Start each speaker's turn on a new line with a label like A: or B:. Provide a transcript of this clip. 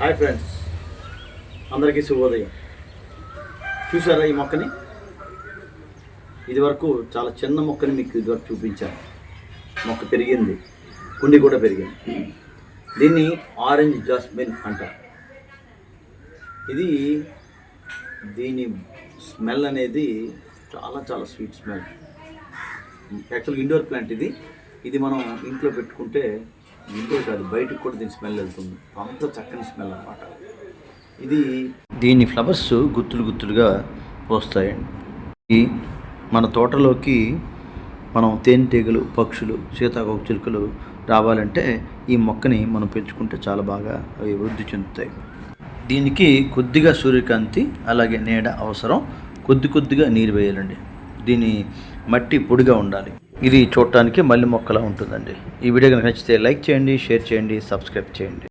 A: Hi friends. అందరికీ శుభోదయం. చూసారా ఈ మొక్కని? ఇదివరకు చాలా చిన్న మొక్కని మీకు ఇదివరకు చూపించాను. మొక్క పెరిగింది. కుండి కూడా పెరిగింది. దీన్ని ఆరెంజ్ జాస్మిన్ అంటారు. ఇది దీని స్మెల్ అనేది చాలా చాలా స్వీట్ స్మెల్. యాక్చువల్గా ఇండోర్ ప్లాంట్ ఇది. ఇది మనం ఇంట్లో పెట్టుకుంటే ఇంతే కాదు బయటకు కూడా దీని స్మెల్ వెళ్తుంది. అంత చక్కని స్మెల్ అనమాట ఇది దీని ఫ్లవర్స్ గుత్తులు గుత్తులుగా పోస్తాయండి ఈ మన తోటలోకి మనం తేనెటీగలు పక్షులు సీతాకోక చిలుకలు రావాలంటే ఈ మొక్కని మనం పెంచుకుంటే చాలా బాగా అవి వృద్ధి చెందుతాయి. దీనికి కొద్దిగా సూర్యకాంతి అలాగే నీడ అవసరం. కొద్ది కొద్దిగా నీరు వేయాలండి. దీని మట్టి పొడిగా ఉండాలి. ఇది చూడటానికి మల్లి మొక్కలా ఉంటుందండి. ఈ వీడియో కనుక నచ్చితే లైక్ చేయండి షేర్ చేయండి సబ్స్క్రైబ్ చేయండి.